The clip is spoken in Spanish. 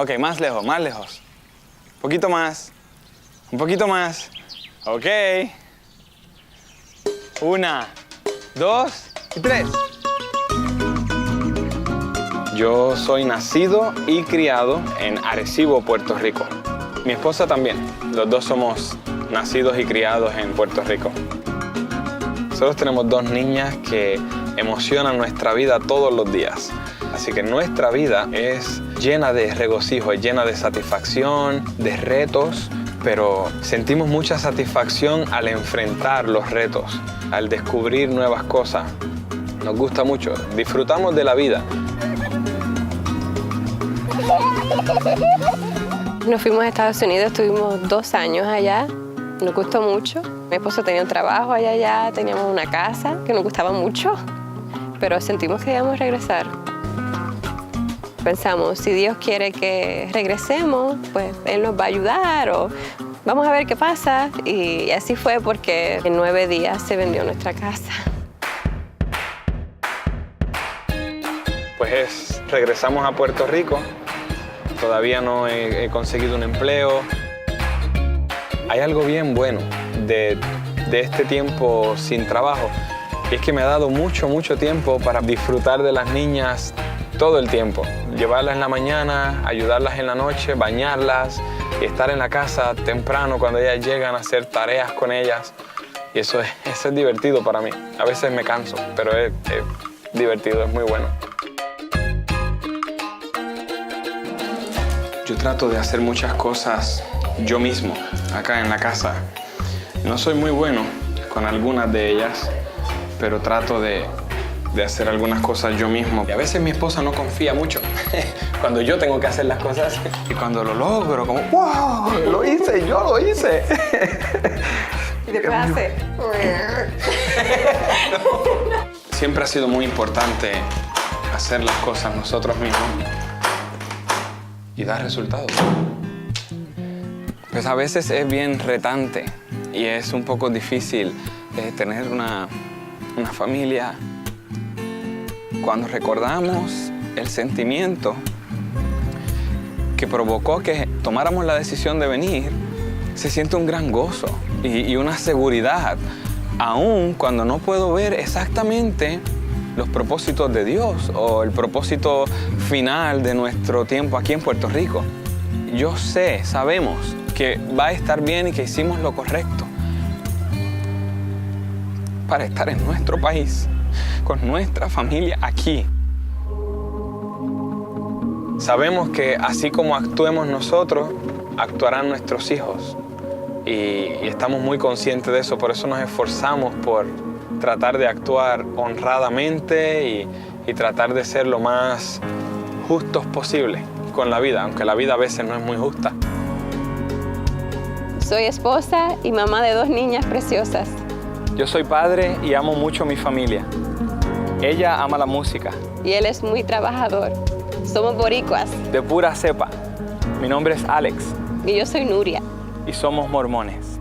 Ok, más lejos, más lejos. Un poquito más. Un poquito más. Ok. Una, dos y tres. Yo soy nacido y criado en Arecibo, Puerto Rico. Mi esposa también. Los dos somos nacidos y criados en Puerto Rico. Nosotros tenemos dos niñas que emocionan nuestra vida todos los días. Así que nuestra vida es llena de regocijo, es llena de satisfacción, de retos, pero sentimos mucha satisfacción al enfrentar los retos, al descubrir nuevas cosas. Nos gusta mucho, disfrutamos de la vida. Nos fuimos a Estados Unidos, estuvimos dos años allá, nos gustó mucho. Mi esposo tenía un trabajo allá, allá, teníamos una casa que nos gustaba mucho, pero sentimos que íbamos a regresar. Pensamos, si Dios quiere que regresemos, pues Él nos va a ayudar o vamos a ver qué pasa. Y así fue porque en nueve días se vendió nuestra casa. Pues es, regresamos a Puerto Rico, todavía no he, he conseguido un empleo. Hay algo bien bueno de, de este tiempo sin trabajo, y es que me ha dado mucho, mucho tiempo para disfrutar de las niñas todo el tiempo. Llevarlas en la mañana, ayudarlas en la noche, bañarlas y estar en la casa temprano cuando ellas llegan a hacer tareas con ellas. Y eso es, eso es divertido para mí. A veces me canso, pero es, es divertido, es muy bueno. Yo trato de hacer muchas cosas yo mismo, acá en la casa. No soy muy bueno con algunas de ellas, pero trato de, de hacer algunas cosas yo mismo. Y a veces mi esposa no confía mucho cuando yo tengo que hacer las cosas. Y cuando lo logro, como, wow, lo hice, yo lo hice. Y después hace... Siempre ha sido muy importante hacer las cosas nosotros mismos y dar resultados. Pues a veces es bien retante y es un poco difícil eh, tener una, una familia. Cuando recordamos el sentimiento que provocó que tomáramos la decisión de venir, se siente un gran gozo y, una seguridad, aun cuando no puedo ver exactamente los propósitos de Dios o el propósito final de nuestro tiempo aquí en Puerto Rico. Yo sé, sabemos que va a estar bien y que hicimos lo correcto para estar en nuestro país, con nuestra familia aquí. Sabemos que así como actuemos nosotros, actuarán nuestros hijos. Y, y estamos muy conscientes de eso, por eso nos esforzamos por tratar de actuar honradamente y, y tratar de ser lo más justos posible con la vida, aunque la vida a veces no es muy justa. Soy esposa y mamá de dos niñas preciosas. Yo soy padre y amo mucho a mi familia. Ella ama la música, Y él es muy trabajador. Somos boricuas de pura cepa. Mi nombre es Alex y yo soy Nuria. y somos mormones.